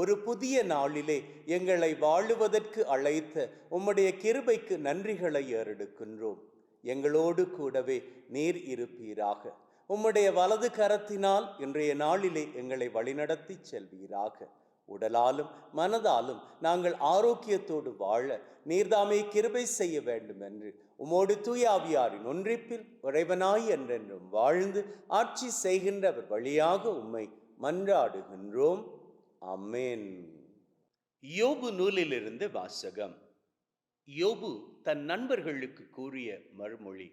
ஒரு புதிய நாளிலே எங்களை வாழுவதற்கு அழைத்த உம்முடைய கிருபைக்கு நன்றிகளை ஏறெடுக்கின்றோம். எங்களோடு கூடவே நீர் இருப்பீராக. உம்முடைய வலது கரத்தினால் இன்றைய நாளிலே எங்களை வழிநடத்தி செல்வீராக. உடலாலும் மனதாலும் நாங்கள் ஆரோக்கியத்தோடு வாழ நீர்தாமே கிருபை செய்ய வேண்டும் என்று உமோடு தூயாவியாரின் ஒன்றிப்பில் உறைவனாய் என்றென்றும் வாழ்ந்து ஆட்சி செய்கின்றவர் வழியாக உம்மை மன்றாடுகின்றோம். அமேன் யோபு நூலிலிருந்து வாசகம். யோபு தன் நண்பர்களுக்கு கூறிய மறுமொழி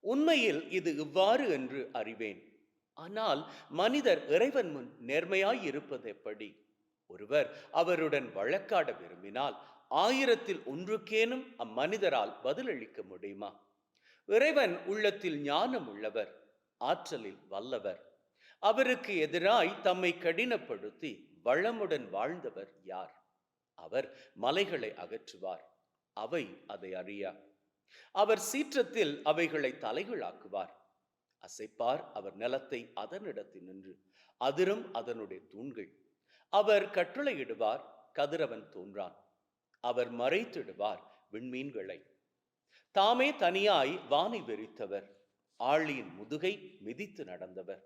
உண்மையில் இது இவ்வாறு என்று அறிவேன். ஆனால் மனிதர் இறைவன் முன் நேர்மையாய் இருப்பது எப்படி ஒருவர் அவருடன் வழக்காட விரும்பினால் ஆயிரத்தில் ஒன்றுக்கேனும் அம்மனிதரால் பதிலளிக்க முடியுமா? இறைவன் உள்ளத்தில் ஞானம் உள்ளவர் ஆற்றலில் வல்லவர். அவருக்கு எதிராய் தம்மை கடினப்படுத்தி வளமுடன் வாழ்ந்தவர் யார்? அவர் மலைகளை அகற்றுவார் அவை அதை அறியா. அவர் சீற்றத்தில் அவைகளை தலைகளாக்குவார் அசைப்பார் அவர் நிலத்தை அதனிடத்தில் நின்று அதிரும் அதனுடைய தூண்கள். அவர் கட்டளையிடுவார் கதிரவன் தோன்றான் அவர் மறைத்திடுவார் விண்மீன்களை. தாமே தனியாய் வானை வெறித்தவர் ஆழியின் முதுகை மிதித்து நடந்தவர்.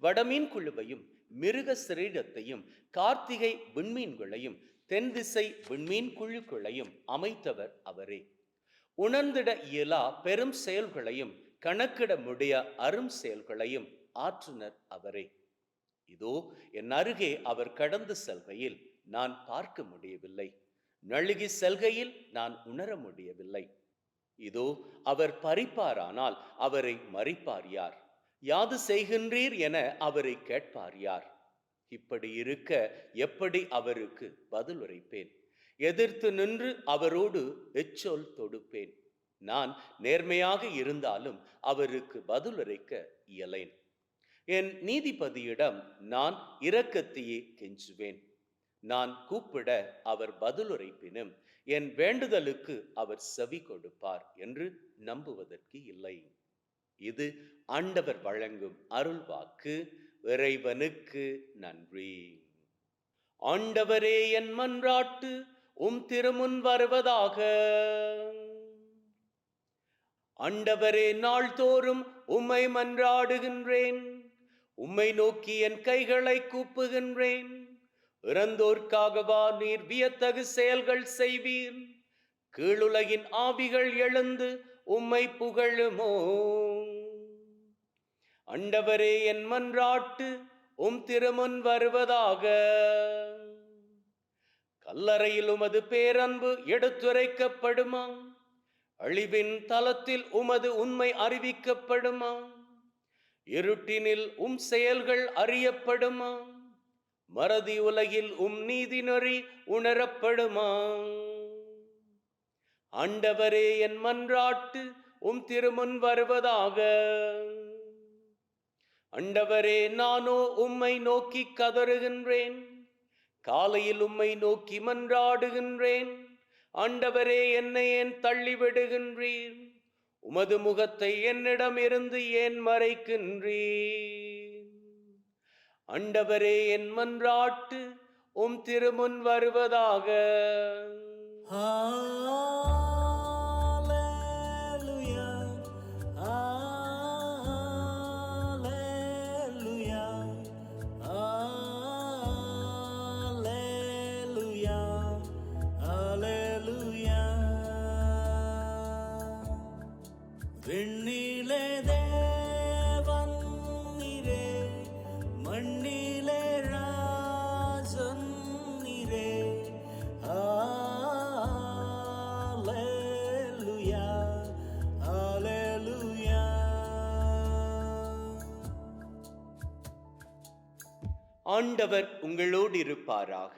வடமீன் குழுவையும் மிருக சிரீடத்தையும் கார்த்திகை விண்மீன்களையும் தென் திசை விண்மீன் குழுக்களையும் அமைத்தவர் அவரே. உணர்ந்திட இயலா பெரும் செயல்களையும் கணக்கிட முடிய அரும் செயல்களையும் ஆற்றுனர் அவரே. இதோ என் அருகே அவர் கடந்து செல்கையில் நான் பார்க்க முடியவில்லை. நழுகி செல்கையில் நான் உணர முடியவில்லை. இதோ அவர் பறிப்பாரானால் அவரை மறிப்பார் யார்? யாது செய்கின்றீர் என அவரை கேட்பார் யார்? இப்படி இருக்க எப்படி அவருக்கு பதில் உரைப்பேன் எதிர்த்து நின்று அவரோடு எச்சொல் தொடுப்பேன். நான் நேர்மையாக இருந்தாலும் அவருக்கு பதில் உரைக்க இயலேன். என் நீதிபதியிடம் நான் இரக்கத்தையே கெஞ்சுவேன். நான் கூப்பிட அவர் பதிலுரைப்பினும் என் வேண்டுதலுக்கு அவர் செவி கொடுப்பார் என்று நம்புவதற்கு இல்லை. இது ஆண்டவர் வழங்கும் அருள் வாக்கு. இறைவனுக்கு நன்றி. ஆண்டவரே என் மன்றாட்டு உம் திருமுன் வருவதாக. ஆண்டவரே நாள்தோறும் உம்மை மன்றாடுகின்றேன். உம்மை நோக்கி என் கைகளை கூப்புகின்றேன். இறந்தோர்க்காகவா நீர் வியத்தகு செயல்கள் செய்வீர். கீழுலகின் ஆவிகள் எழுந்து உம்மை புகழுமோ? அண்டவரே என் மன்றாட்டு உம் திருமுன் வருவதாக. கல்லறையில் உமது பேரன்பு எடுத்துரைக்கப்படுமா? அழிவின் தலத்தில் உமது உண்மை அறிவிக்கப்படுமா? இருட்டினில் உம் செயல்கள் அறியப்படுமா? மறதி உலகில் உம் நீதி நெறி உணரப்படுமா? ஆண்டவரே என் மன்றாட்டு உம் திருமுன் வருவதாக. அண்டவரே நானோ உம்மை நோக்கி கதறுகின்றேன். காலையில் உம்மை நோக்கி மன்றாடுகின்றேன். ஆண்டவரே என்னை ஏன் தள்ளிவிடுகின்றீர்? உமது முகத்தை என்னிடம் இருந்து ஏன் மறைக்கின்றீர்? அண்டவரே என் மன்றாட்டு உம் திருமுன் வருவதாக. ஆ ஆண்டவர் உங்களோடு இருப்பாராக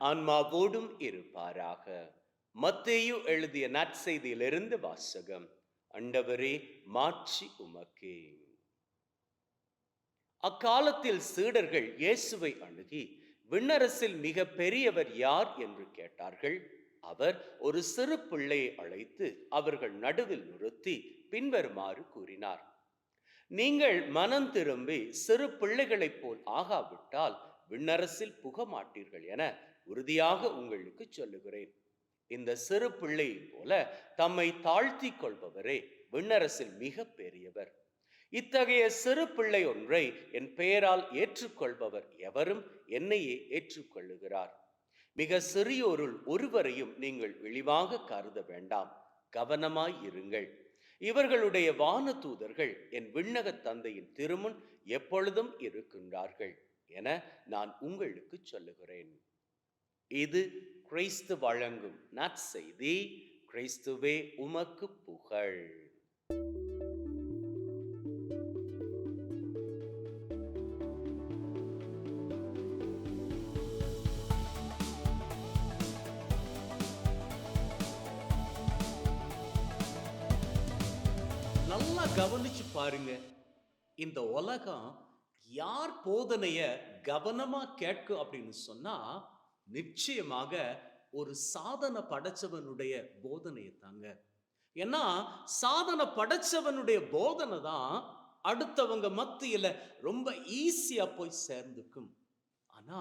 ஆன்மாவோடும் இருப்பாராக. மத்தேயு எழுதிய நற்செய்தியிலிருந்து வாசகம். அண்டவரே மாட்சி உமக்கே. அக்காலத்தில் சீடர்கள் இயேசுவை அணுகி விண்ணரசில் மிக பெரியவர் யார் என்று கேட்டார்கள். அவர் ஒரு சிறு பிள்ளையை அழைத்து அவர்கள் நடுவில் நிறுத்தி பின்வருமாறு கூறினார். நீங்கள் மனம் திரும்பி சிறு பிள்ளைகளைப் போல் ஆகாவிட்டால் விண்ணரசில் புக மாட்டீர்கள் என உறுதியாக உங்களுக்கு சொல்லுகிறேன். இந்த சிறு பிள்ளையைப் போல தம்மை தாழ்த்தி கொள்பவரே விண்ணரசில் மிக பெரியவர். இத்தகைய சிறு பிள்ளை ஒன்றை என் பெயரால் ஏற்றுக்கொள்பவர் எவரும் என்னையே ஏற்றுக்கொள்ளுகிறார். மிக சிறியோருள் ஒருவரையும் நீங்கள் இழிவாக கருத வேண்டாம். கவனமாய் இருங்கள். இவர்களுடைய வான தூதர்கள் என் விண்ணக தந்தையின் திருமுன் எப்பொழுதும் இருக்கின்றார்கள் என நான் உங்களுக்கு சொல்லுகிறேன். இது கிறிஸ்து வழங்கும் நற்செய்தி. கிறிஸ்துவே உமக்கு புகழ். கவனிச்சு பாருங்க. இந்த உலகம் யார் போதனைய கவனமா கேட்கும் அப்படின்னு சொன்னா நிச்சயமாக ஒரு சாதனை படைச்சவனுடைய போதனையை தாங்க. ஏன்னா சாதனை படைச்சவனுடைய போதனை தான் அடுத்தவங்க மத்தியில ரொம்ப ஈஸியா போய் சேர்ந்துக்கும். ஆனா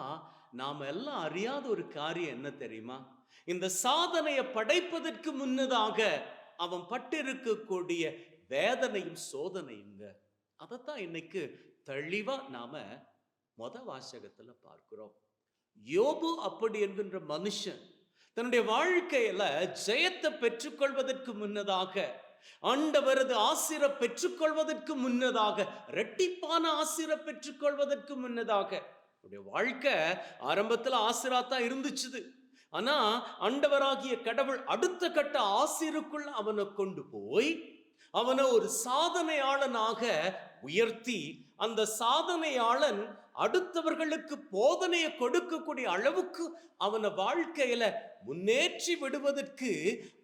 நாம எல்லாம் அறியாத ஒரு காரியம் என்ன தெரியுமா? இந்த சாதனையை படைப்பதற்கு முன்னதாக அவன் பட்டிருக்கக்கூடிய வேதனையும் சோதனையுங்க அதைத்தான் இன்னைக்கு தெளிவாக நாம மொத வாசகத்தில் பார்க்கிறோம். யோபு அப்படி என்கின்ற மனுஷன் தன்னுடைய வாழ்க்கையில ஜெயத்தை பெற்றுக்கொள்வதற்கு முன்னதாக ஆண்டவரது ஆசிர பெற்றுக்கொள்வதற்கு முன்னதாக ரெட்டிப்பான ஆசிர பெற்றுக்கொள்வதற்கு முன்னதாக அவருடைய வாழ்க்கை ஆரம்பத்தில் ஆசிரா தான் இருந்துச்சுது. ஆனா ஆண்டவராகிய கடவுள் அடுத்த கட்ட ஆசிருக்குள் அவனை கொண்டு போய் அவனை ஒரு சாதனையாளனாக உயர்த்தி அந்த சாதனையாளன் அடுத்தவர்களுக்கு போதனையை கொடுக்கக்கூடிய அளவுக்கு அவனை வாழ்க்கையில முன்னேற்றி விடுவதற்கு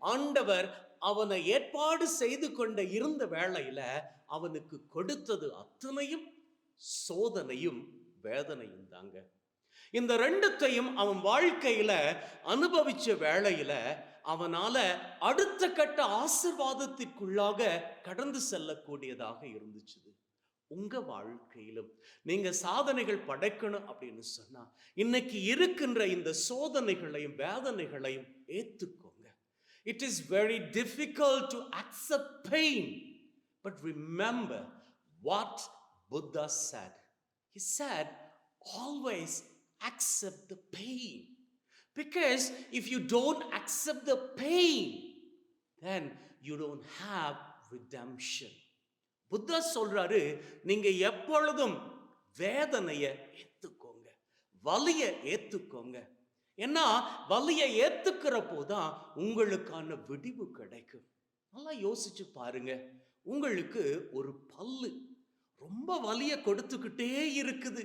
ஆண்டவர் அவனை ஏற்பாடு செய்து கொண்ட இருந்த வேளையில அவனுக்கு கொடுத்தது அத்தனையும் சோதனையும் வேதனையும் தாங்க. இந்த ரெண்டுத்தையும் அவன் வாழ்க்கையில அனுபவிச்ச வேளையில அவனால அடுத்த கட்ட ஆசிர்வாதத்திற்குள்ளாக கடந்து செல்லக்கூடியதாக இருந்துச்சு உங்க வாழ்க்கையிலும் நீங்க சாதனைகள் படைக்கணும் அப்படின்னு சொன்னா இன்னைக்கு இருக்கின்ற இந்த சோதனைகளையும் வேதனைகளையும் ஏத்துக்கோங்க. It is very difficult to accept pain but remember what Buddha said. He said always accept the because if you don't accept the pain then you don't have redemption. Buddha சொல்றாரு நீங்க எப்பொழுதும் வேதனைய ஏத்துக்கோங்க. வலிய ஏத்துக்கோங்க. ஏன்னா வலிய ஏத்துக்கிறப்போ தான் உங்களுக்கான விடிவு கிடைக்கும். நல்லா யோசிச்சு பாருங்க. உங்களுக்கு ஒரு பல்லு ரொம்ப வலியை கொடுத்துக்கிட்டே இருக்குது.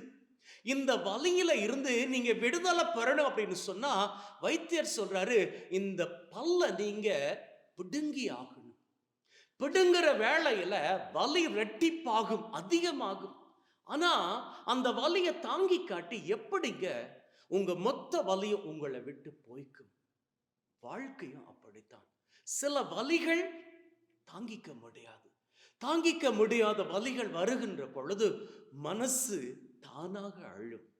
இந்த வலியில இருந்து நீங்க விடுதலை பெறணும் அப்படின்னு சொன்னா வைத்தியர் சொல்றாரு இந்த பல்ல நீங்க பிடுங்கி ஆகணும். பிடுங்குற வேளையில வலி ரெட்டிப்பாகும் அதிகமாகும். ஆனா அந்த வலியை தாங்கி காட்டி எப்படிங்க உங்க மொத்த வலியும் உங்களை விட்டு போய்க்கும்? வாழ்க்கையும் அப்படித்தான். சில வலிகள் தாங்கிக்க முடியாது. தாங்கிக்க முடியாத வலிகள் வருகின்ற பொழுது மனசு தானாக அழும்.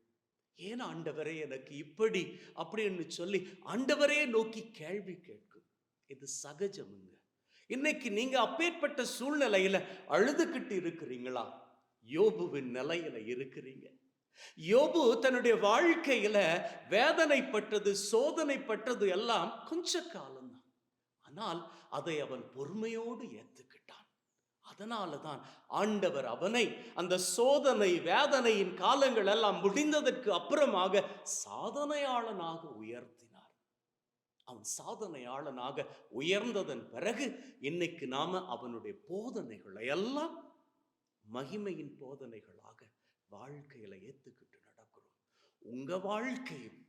ஏன் ஆண்டவரே எனக்கு இப்படி அப்படின்னு சொல்லி ஆண்டவரே நோக்கி கேள்வி கேட்கும். இது சகஜமுங்க. இன்னைக்கு நீங்க அப்பேற்பட்ட சூழ்நிலையில அழுதுகிட்டு இருக்கிறீங்களா? யோபுவின் நிலையில இருக்கிறீங்க. யோபு தன்னுடைய வாழ்க்கையில வேதனைப்பட்டது சோதனைப்பட்டது எல்லாம் கொஞ்ச காலம்தான். ஆனால் அதை அவன் பொறுமையோடு ஏத்துக்கிட்டான் அதனால தான் ஆண்டவர் அவனை அந்த சோதனை வேதனையின் காலங்கள் எல்லாம் முடிந்ததற்கு அப்புறமாக சாதனையாளனாக உயர்த்தினார். அவன் சாதனையாளனாக உயர்ந்ததன் பிறகு இன்னைக்கு நாம அவனுடைய போதனைகளை எல்லாம் மகிமையின் போதனைகளாக வாழ்க்கையில ஏத்துக்கிட்டு நடக்கிறோம். உங்க வாழ்க்கையும்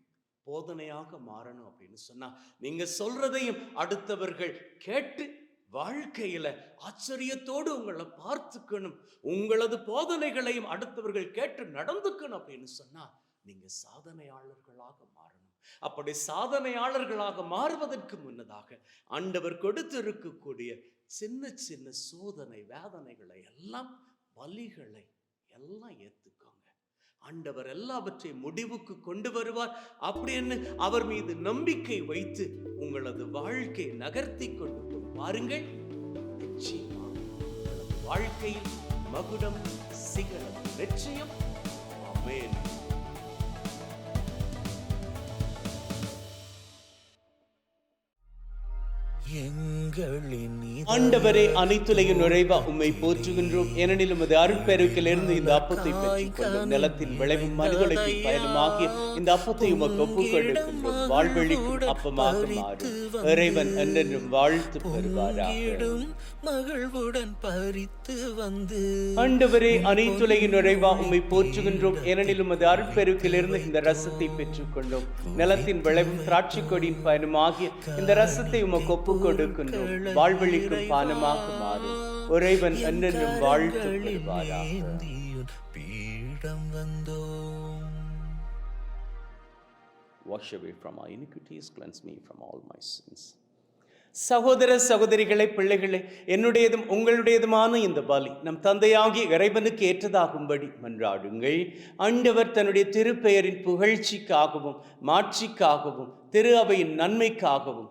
போதனையாக மாறணும் அப்படின்னு சொன்னா நீங்க சொல்றதையும் அடுத்தவர்கள் கேட்டு வாழ்க்கையில ஆச்சரியத்தோடு உங்களை பார்த்துக்கணும் உங்களது போதனைகளையும் அடுத்தவர்கள் கேட்டு நடந்துக்கணும் அப்படின்னு சொன்னா நீங்க சாதனையாளர்களாக மாறணும். அப்படி சாதனையாளர்களாக மாறுவதற்கு முன்னதாக ஆண்டவர் கொடுத்து இருக்கக்கூடிய சின்ன சின்ன சோதனை வேதனைகளை எல்லாம் பலிகளை எல்லாம் ஏத்துக்கோங்க. ஆண்டவர் எல்லாவற்றையும் முடிவுக்கு கொண்டு வருவார். அப்படின்னு அவர் மீது நம்பிக்கை வைத்து உங்களது வாழ்க்கை நகர்த்தி கொண்டு பாருங்கள் நிச்சயமாக வாழ்க்கையில் மகுடம் சிகரம் நிச்சயம். அமேன் ஆண்டவரே அனைத்துலகின் நுழைவா உம்மை போற்றுகின்றோம். ஏனெனில் உமது அருட்பெருக்கிலிருந்து இந்த அப்பத்தை பெற்றுக் கொள்ளும் நிலத்தின் விளைவும் மறுகளுக்கு பயனுமாகிய இந்த அப்பத்தை உமக்கு ஒப்புக் கொடுக்கின்றோம் வாழ்வழிக்கும் அப்பமாக மாறும். இறைவன் என்றென்றும் வாழ்த்து பெறுவாராக. மகிழ்வுடன் பறித்து வந்து ஆண்டவரே அனைத்துலகின் நுழைவா உம்மை போற்றுகின்றோம். ஏனெனில் உமது அருட்பெருக்கிலிருந்து இந்த ரசத்தை பெற்றுக்கொண்டோம் நிலத்தின் விளைவும் திராட்சை கொடியின் பயனுமாகிய இந்த ரசத்தை உமக்கு ஒப்புக் கொடுக்கின்றோம் வாழ்வழிக்கும் பானமாக மாறும் இறைவன் என்னென்றும் வாழ்த்து பீடம் வந்தோம். Wash away from our iniquities, cleanse me from all my sins. சகோதர சகோதரிகளே பிள்ளைகளே என்னுடையதும் உங்களுடையதுமான இந்த பலி நம் தந்தையாகிய இறைவனுக்கு ஏற்றதாகும்படி மன்றாடுங்கள். ஆண்டவர் தன்னுடைய திருப்பெயரின் புகழ்ச்சிக்காகவும் மாட்சிக்காகவும் திரு அவையின் நன்மைக்காகவும்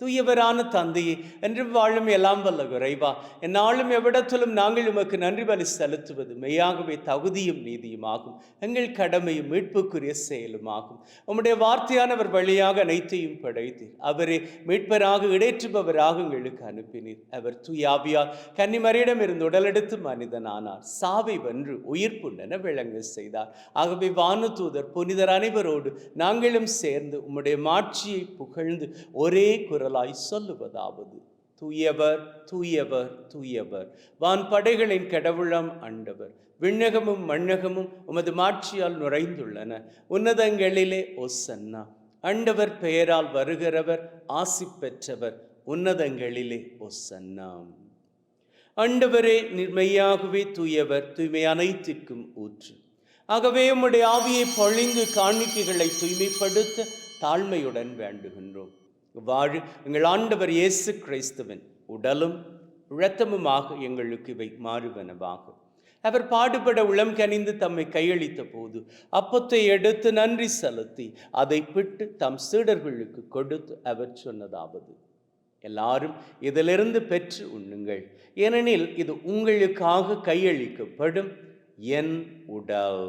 தூயவரான தந்தையே என்று வாழும் எல்லாம் வல்ல குறைவா. என்னாலும் எவ்விடத்திலும் நாங்கள் உமக்கு நன்றி பலி செலுத்துவது மெய்யாகவே தகுதியும் நீதியுமாகும். எங்கள் கடமையும் மீட்புக்குரிய செயலுமாகும். உம்முடைய வார்த்தையானவர் வழியாக அனைத்தையும் படைத்தீர். அவரே மீட்பராக இடைற்றுபவராக எங்களுக்கு அனுப்பினீர். அவர் தூயாவியார் கன்னிமரியிடம் இருந்து உடலெடுத்து மனிதனானார். சாவை வென்று உயிர்ப்புண்டென விளங்க செய்தார். ஆகவே வானதூதர் புனிதர் அனைவரோடு நாங்களும் சேர்ந்து உம்முடைய மாட்சியை புகழ்ந்து ஒரே குரலாய் சொல்லுவதாவது தூயவர் தூயவர் தூயவர் வான் படைகளின் கடவுளம் ஆண்டவர் விண்ணகமும் மண்ணகமும் உமது மாட்சியால் நுழைந்துள்ளன உன்னதங்களிலே ஒசன்னா ஆண்டவர் பெயரால் வருகிறவர் ஆசி பெற்றவர் உன்னதங்களிலே ஒசன்னாம் ஆண்டவரே நிர்மையாகவே தூயவர் தூய்மை அனைத்திற்கும் ஊற்று. ஆகவே உம்முடைய ஆவியை பொழிந்து காணிக்கைகளை தூய்மைப்படுத்த தாழ்மையுடன் வேண்டுகின்றோம். வாழு எங்கள் ஆண்டவர் இயேசு கிறிஸ்துவன் உடலும் இரத்தமுமாக எங்களுக்கு இவை மாறுவனவாகும் அவர் பாடுபட உளம் கனிந்து தம்மை கையளித்த போது அப்பத்தை எடுத்து நன்றி செலுத்தி அதை பிட்டு தம் சீடர்களுக்கு கொடுத்து அவர் சொன்னதாவது எல்லாரும் இதிலிருந்து பெற்று உண்ணுங்கள். ஏனெனில் இது உங்களுக்காக கையளிக்கப்படும் என் உடல்.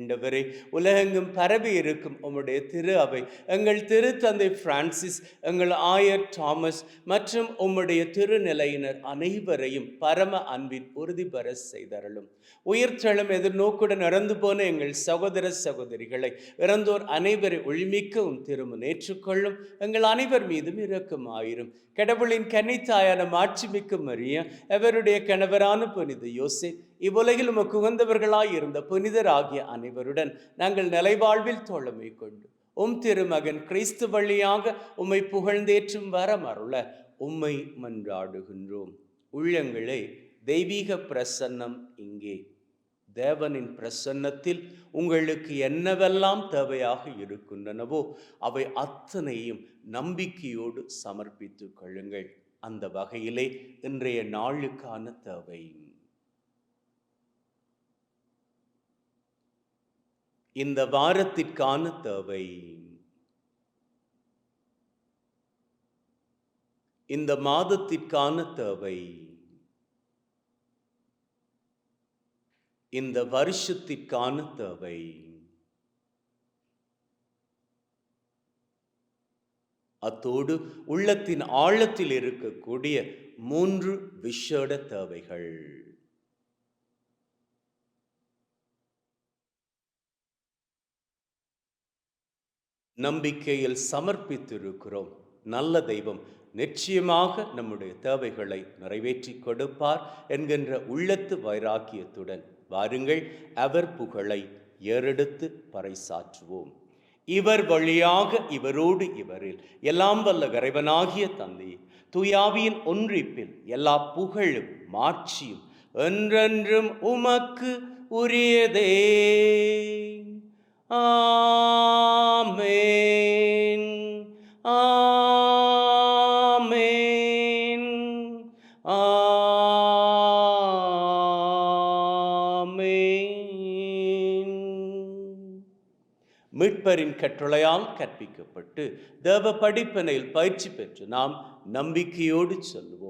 ஆண்டவரே உலகெங்கும் பரவி இருக்கும் உம்முடைய திரு அவை. எங்கள் திருத்தந்தை பிரான்சிஸ் எங்கள் ஆயர் தாமஸ் மற்றும் உம்முடைய திருநிலையினர் அனைவரையும் பரம அன்பின் உறுதி பெற செய்தருளும். உயிர்த்தெழும் எதிர்நோக்குடன் இறந்து போன எங்கள் சகோதர சகோதரிகளை இறந்தோர் அனைவரை ஒளிமிக்கவும் உம் திருமணம் ஏற்றுக்கொள்ளும். எங்கள் அனைவர் மீதும் இரக்கமாயிரும். கடவுளின் கன்னித்தாயான மாட்சிமிக்க மரிய அவருடைய கணவரான புனித யோசே இவ்வுலகில் உமக்கு உகந்தவர்களாய் இருந்த புனிதராகிய அனைவருடன் நாங்கள் நிலைவாழ்வில் தோழமை கொண்டு உம் திருமகன் கிறிஸ்து வழியாக உம்மை புகழ்ந்தேற்றும் வரமருள உம்மை மன்றாடுகின்றோம். உள்ளங்களே தெய்வீக பிரசன்னம் இங்கே. தேவனின் பிரசன்னத்தில் உங்களுக்கு என்னவெல்லாம் தேவையாக இருக்கின்றனவோ அவை அத்தனையும் நம்பிக்கையோடு சமர்ப்பித்துக் கொள்ளுங்கள். அந்த வகையிலே இன்றைய நாளுக்கான தேவை. இந்த வாரத்திற்கான தேவை. இந்த மாதத்திற்கான தேவை. இந்த வருஷத்திற்கான தேவை. அத்தோடு உள்ளத்தின் ஆழத்தில் இருக்கக்கூடிய மூன்று விஷேட தேவைகள். நம்பிக்கையில் சமர்ப்பித்திருக்கிறோம். நல்ல தெய்வம் நிச்சயமாக நம்முடைய தேவைகளை நிறைவேற்றி கொடுப்பார் என்கின்ற உள்ளத்து வைராக்கியத்துடன் வாருங்கள் அவர் புகழை ஏறெடுத்து பறைசாற்றுவோம். இவர் வழியாக இவரோடு இவரில் எல்லாம் வல்ல இறைவனாகிய தந்தை துயாவியின் ஒன்றிப்பில் எல்லா புகழும் மாட்சியும் என்றென்றும் உமக்கு உரியதே. ஆ ஆமென். ஆமென். ஆமென். மீட்பரின் கட்டளையால் கற்பிக்கப்பட்டு தேவ படிப்பினையில் பயிற்சி பெற்று நாம் நம்பிக்கையோடு சொல்லுவோம்.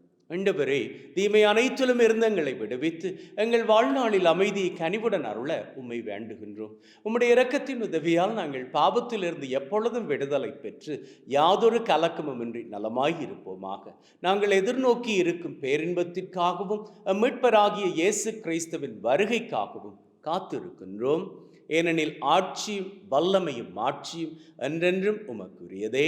ஆண்டவரே தீமை அனைத்திலும் இருந்து எங்களை விடுவித்து எங்கள் வாழ்நாளில் அமைதியை கனிவுடன் அருள உம்மை வேண்டுகின்றோம். உம்முடைய இரக்கத்தின் உதவியால் நாங்கள் பாவத்திலிருந்து எப்பொழுதும் விடுதலை பெற்று யாதொரு கலக்கமுமின்றி நலமாய் இருப்போமாக நாங்கள் எதிர்நோக்கி இருக்கும் பேரின்பத்திற்காகவும் மீட்பராகிய இயேசு கிறிஸ்துவின் வருகைக்காகவும் காத்திருக்கின்றோம். ஏனெனில் ஆட்சியும் வல்லமையும் மாட்சியும் என்றென்றும் உமக்குரியதே.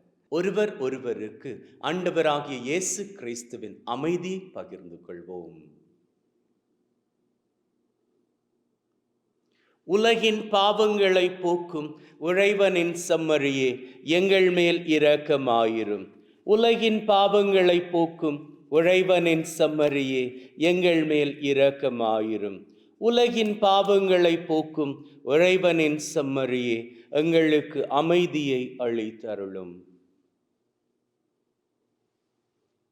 ஒருவர் ஒருவருக்கு ஆண்டவராகிய இயேசு கிறிஸ்துவின் அமைதி பகிர்ந்து கொள்வோம். உலகின் பாவங்களை போக்கும் உழைவனின் செம்மறியே எங்கள் மேல் இரக்கமாயிரும். உலகின் பாவங்களை போக்கும் உழைவனின் செம்மறியே எங்கள் மேல் இரக்கமாயிரும். உலகின் பாவங்களை போக்கும் உழைவனின் செம்மறியே எங்களுக்கு அமைதியை அளித்தருளும்.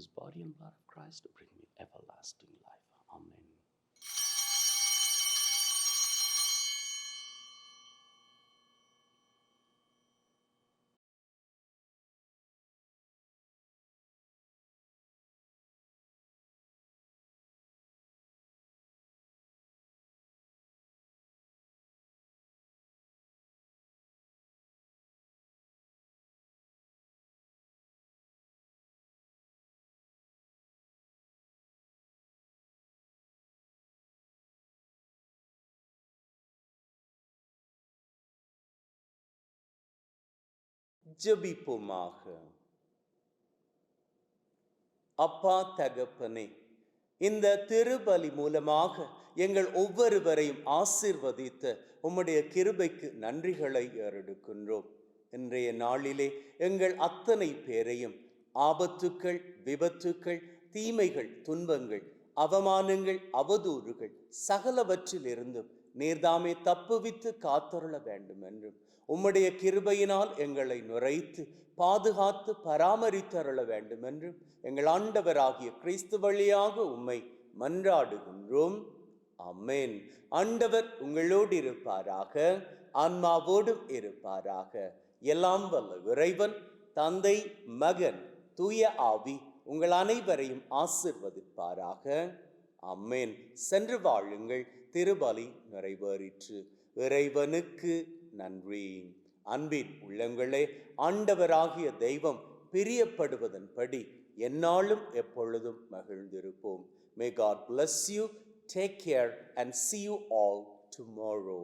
This body and blood of Christ to bring me everlasting ஜபிப்போமாக. அப்பா தகப்பனே இந்த திருபலி மூலமாக எங்கள் ஒவ்வொருவரையும் ஆசிர்வதித்த உம்முடைய கிருபைக்கு நன்றிகளை ஏறெடுக்கின்றோம். இன்றைய நாளிலே எங்கள் அத்தனை பேரையும் ஆபத்துக்கள் விபத்துக்கள் தீமைகள் துன்பங்கள் அவமானங்கள் அவதூறுகள் சகலவற்றிலிருந்தும் நீர்தாமே தப்புவித்து காத்தருள வேண்டும் என்றும் உம்முடைய கிருபையினால் எங்களை நுரைத்து பாதுகாத்து பராமரித்தருள வேண்டும் என்றும் எங்கள் ஆண்டவராகிய கிறிஸ்து வழியாக உம்மை மன்றாடுகின்றோம். அம்மேன் ஆண்டவர் உங்களோடு இருப்பாராக ஆன்மாவோடும் இருப்பாராக. எல்லாம் வல்ல இறைவன் தந்தை மகன் தூய ஆவி உங்கள் அனைவரையும் ஆசிர்வதிப்பாராக. அம்மேன் சென்று வாழுங்கள் திருபலி நிறைவேறிற்று. இறைவனுக்கு நன்றி. அன்பின் உள்ளங்களே ஆண்டவராகிய தெய்வம் பிரியப்படுவதன்படி என்னாலும் எப்பொழுதும் மகிழ்ந்திருப்போம். May God bless you take care and see you all tomorrow